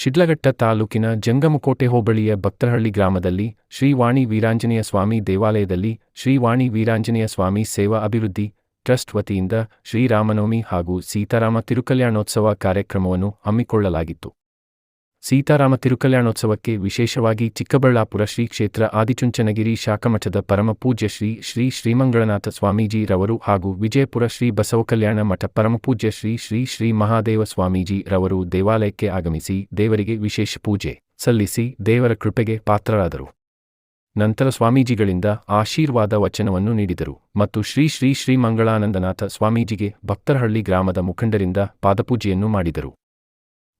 ಶಿಡ್ಲಘಟ್ಟ ತಾಲೂಕಿನ ಜಂಗಮಕೋಟೆ ಹೋಬಳಿಯ ಭಕ್ತರಹಳ್ಳಿ ಗ್ರಾಮದಲ್ಲಿ ಶ್ರೀವಾಣಿ ವೀರಾಂಜನೇಯ ಸ್ವಾಮಿ ದೇವಾಲಯದಲ್ಲಿ ಶ್ರೀವಾಣಿ ವೀರಾಂಜನೇಯ ಸ್ವಾಮಿ ಸೇವಾ ಅಭಿವೃದ್ಧಿ ಟ್ರಸ್ಟ್ ವತಿಯಿಂದ ಶ್ರೀರಾಮನವಮಿ ಹಾಗೂ ಸೀತಾರಾಮ ತಿರುಕಲ್ಯಾಣೋತ್ಸವ ಕಾರ್ಯಕ್ರಮವನ್ನು ಹಮ್ಮಿಕೊಳ್ಳಲಾಗಿತ್ತು. ಸೀತಾರಾಮ ತಿರುಕಲ್ಯಾಣೋತ್ಸವಕ್ಕೆ ವಿಶೇಷವಾಗಿ ಚಿಕ್ಕಬಳ್ಳಾಪುರ ಶ್ರೀ ಕ್ಷೇತ್ರ ಆದಿಚುಂಚನಗಿರಿ ಶಾಖಮಠದ ಪರಮಪೂಜ್ಯ ಶ್ರೀ ಶ್ರೀ ಶ್ರೀಮಂಗಳನಾಥ ಸ್ವಾಮೀಜಿ ರವರು ಹಾಗೂ ವಿಜಯಪುರ ಶ್ರೀ ಬಸವಕಲ್ಯಾಣ ಮಠ ಪರಮಪೂಜ್ಯ ಶ್ರೀ ಶ್ರೀ ಶ್ರೀ ಮಹಾದೇವ ಸ್ವಾಮೀಜಿ ರವರು ದೇವಾಲಯಕ್ಕೆ ಆಗಮಿಸಿ ದೇವರಿಗೆ ವಿಶೇಷ ಪೂಜೆ ಸಲ್ಲಿಸಿ ದೇವರ ಕೃಪೆಗೆ ಪಾತ್ರರಾದರು. ನಂತರ ಸ್ವಾಮೀಜಿಗಳಿಂದ ಆಶೀರ್ವಾದ ವಚನವನ್ನು ನೀಡಿದರು ಮತ್ತು ಶ್ರೀ ಶ್ರೀ ಶ್ರೀಮಂಗಳಾನಂದನಾಥ ಸ್ವಾಮೀಜಿಗೆ ಭಕ್ತರಹಳ್ಳಿ ಗ್ರಾಮದ ಮುಖಂಡರಿಂದ ಪಾದಪೂಜೆಯನ್ನು ಮಾಡಿದರು.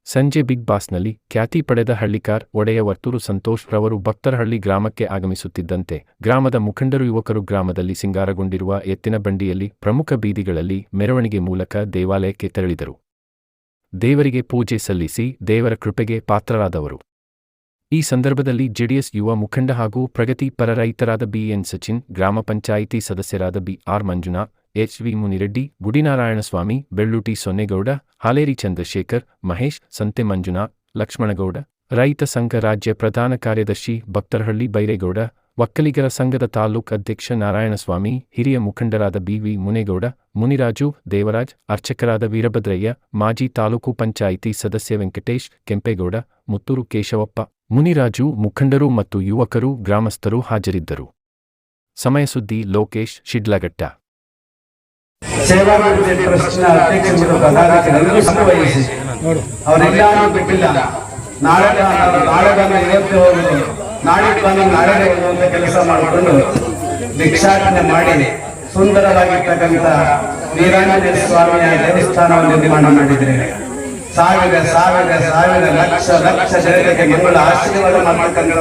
ಸಂಜೆ ಬಿಗ್ ಬಾಸ್ನಲ್ಲಿ ಖ್ಯಾತಿ ಪಡೆದ ಹಳ್ಳಿಕಾರ್ ಒಡೆಯ ವರ್ತೂರು ಸಂತೋಷ್ ರವರು ಭಕ್ತರಹಳ್ಳಿ ಗ್ರಾಮಕ್ಕೆ ಆಗಮಿಸುತ್ತಿದ್ದಂತೆ ಗ್ರಾಮದ ಮುಖಂಡರು ಯುವಕರು ಗ್ರಾಮದಲ್ಲಿ ಸಿಂಗಾರಗೊಂಡಿರುವ ಎತ್ತಿನ ಬಂಡಿಯಲ್ಲಿ ಪ್ರಮುಖ ಬೀದಿಗಳಲ್ಲಿ ಮೆರವಣಿಗೆ ಮೂಲಕ ದೇವಾಲಯಕ್ಕೆ ತೆರಳಿದರು. ದೇವರಿಗೆ ಪೂಜೆ ಸಲ್ಲಿಸಿ ದೇವರ ಕೃಪೆಗೆ ಪಾತ್ರರಾದವರು. ಈ ಸಂದರ್ಭದಲ್ಲಿ ಜೆಡಿಎಸ್ ಯುವ ಮುಖಂಡ ಹಾಗೂ ಪ್ರಗತಿಪರ ರೈತರಾದ ಬಿಎನ್ ಸಚಿನ್, ಗ್ರಾಮ ಪಂಚಾಯಿತಿ ಸದಸ್ಯರಾದ BR Manjunath H V Munireddy Gudinarayanaswamy Belluti Sonnegowda, Haleri Chandrashekhar, Mahesh, Sante Manjunath, Lakshmanagowda, ರೈತ ಸಂಘ ರಾಜ್ಯ ಪ್ರಧಾನ ಕಾರ್ಯದರ್ಶಿ ಭಕ್ತರಹಳ್ಳಿ ಬೈರೇಗೌಡ, ಒಕ್ಕಲಿಗರ ಸಂಘದ ತಾಲೂಕ್ ಅಧ್ಯಕ್ಷ ನಾರಾಯಣಸ್ವಾಮಿ, ಹಿರಿಯ ಮುಖಂಡರಾದ ಬಿವಿ ಮುನೇಗೌಡ, ಮುನಿರಾಜು, ದೇವರಾಜ್, ಅರ್ಚಕರಾದ ವೀರಭದ್ರಯ್ಯ, ಮಾಜಿ ತಾಲೂಕು ಪಂಚಾಯಿತಿ ಸದಸ್ಯ ವೆಂಕಟೇಶ್, ಕೆಂಪೇಗೌಡ, ಮುತ್ತೂರು ಕೇಶವಪ್ಪ, ಮುನಿರಾಜು, ಮುಖಂಡರು ಮತ್ತು ಯುವಕರು, ಗ್ರಾಮಸ್ಥರು ಹಾಜರಿದ್ದರು. ಸಮಯಸುದ್ದಿ ಲೋಕೇಶ್, ಶಿಡ್ಲಘಟ್ಟ. ಸೇವಾಭಿವೃದ್ಧಿ ಟ್ರಸ್ಟ್ನ ಅಧ್ಯಕ್ಷರು ಪದಾಧಿಕಾರಿಗಳು ಸಂಭವಿಸಿ ಅವರೆಲ್ಲಾರು ಬಿಟ್ಟಿಲ್ಲ. ನಾಳೆ ನಾಳೆ ಬಂದು ಇವತ್ತು ಹೋಗುದು ನಾಳೆ ಬಂದು ನಾಳೆ ಹೋಗುವಂತ ಕೆಲಸ ಮಾಡಿಕೊಂಡು ಭಿಕ್ಷಾಟನೆ ಮಾಡಿ ಸುಂದರವಾಗಿರ್ತಕ್ಕಂಥ ವೀರಾಂಜನೇಯ ಸ್ವಾಮಿಯ ದೇವಸ್ಥಾನವನ್ನು ನಿರ್ಮಾಣ ಮಾಡಿದ್ರೆ ಸಾವಿರ ಸಾವಿರ ಸಾವಿರ ಲಕ್ಷ ಲಕ್ಷ ಜನರಿಗೆ ಮಂಗಳ ಆಶೀರ್ವಾದ ಮಾಡ್ತಕ್ಕಂಥ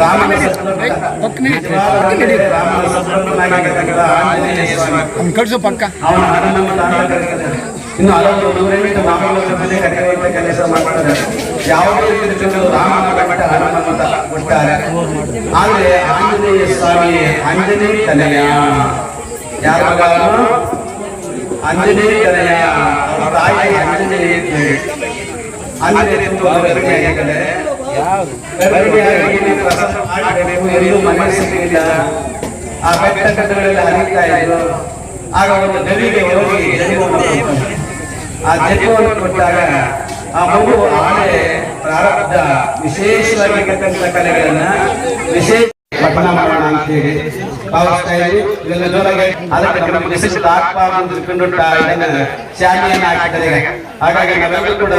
ರಾಮನ ರಾಮನ ಸತ್ವನಾಗಿರ್ತಕ್ಕಂಥ ಆಂಜನೇಯ ಸ್ವಾಮಿ ಅವ್ನು ಕಳ್ಸು ಪಕ್ಕ. ಅವನ. ಇನ್ನು ಹಲವು ನೂರೆಂಟು ನಾಮಗಳ ಮನೆ ಕರೆಯುವಂತ ಕೆಲಸ ಮಾಡ್ತಾರೆ. ಯಾವುದೇ ರೀತಿ ರಾಮನ ಬೆಟ್ಟ ಹನುಮಂತ ಕೊಡ್ತಾರೆ. ಆದ್ರೆ ಆಂಜನೇಯ ಸ್ವಾಮಿ ಅಂಜನೇಯ ತನಯ. ಯಾರ ಮಗ ತನಯ. ಅವರ ತಾಯಿ ಅಂಜನೇಯ ಅಂಜನೇಯ. ಗರ್ಭಿಣಿಯಾಗಿ ನೀವು ಮಾಡಬೇಕು, ಎಲ್ಲೂ ಮನೆ ಸಿಗಲಿಲ್ಲ ಆ ಬೆಟ್ಟ ಹರಿತಾ ಆಗ ಒಂದು ನದಿಗೆ ಹೋಗಿ. ಆ ಜನ್ಮವನ್ನು ಕೊಟ್ಟಾಗ ಆ ಮಗು ಆಳೆ ಪ್ರಾರಬ್ಧ ವಿಶೇಷವಾಗಿರ್ತಕ್ಕಂಥ ಕಲೆಗಳನ್ನ ವಿಶೇಷ ಪಠಣ ಮಾಡೋಣ ಅಂತ ಹೇಳಿ ಭಾವಿಸ್ತಾ ಇದ್ವಿ ಅದಕ್ಕೆ ನಮಗೆ ಮೆಸೇಜ್ ಹಾಕ್ಬಾರ್ದು ಅಂತ ತಿಳ್ಕೊಂಡು ಶಾಲೆಯನ್ನು. ಹಾಗಾಗಿ ನಾವೆಲ್ಲರೂ ಕೂಡ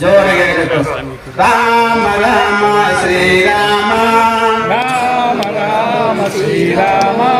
ಜೋರಾಗಿ. ರಾಮ ರಾಮ ಶ್ರೀರಾಮ శ్రీరామా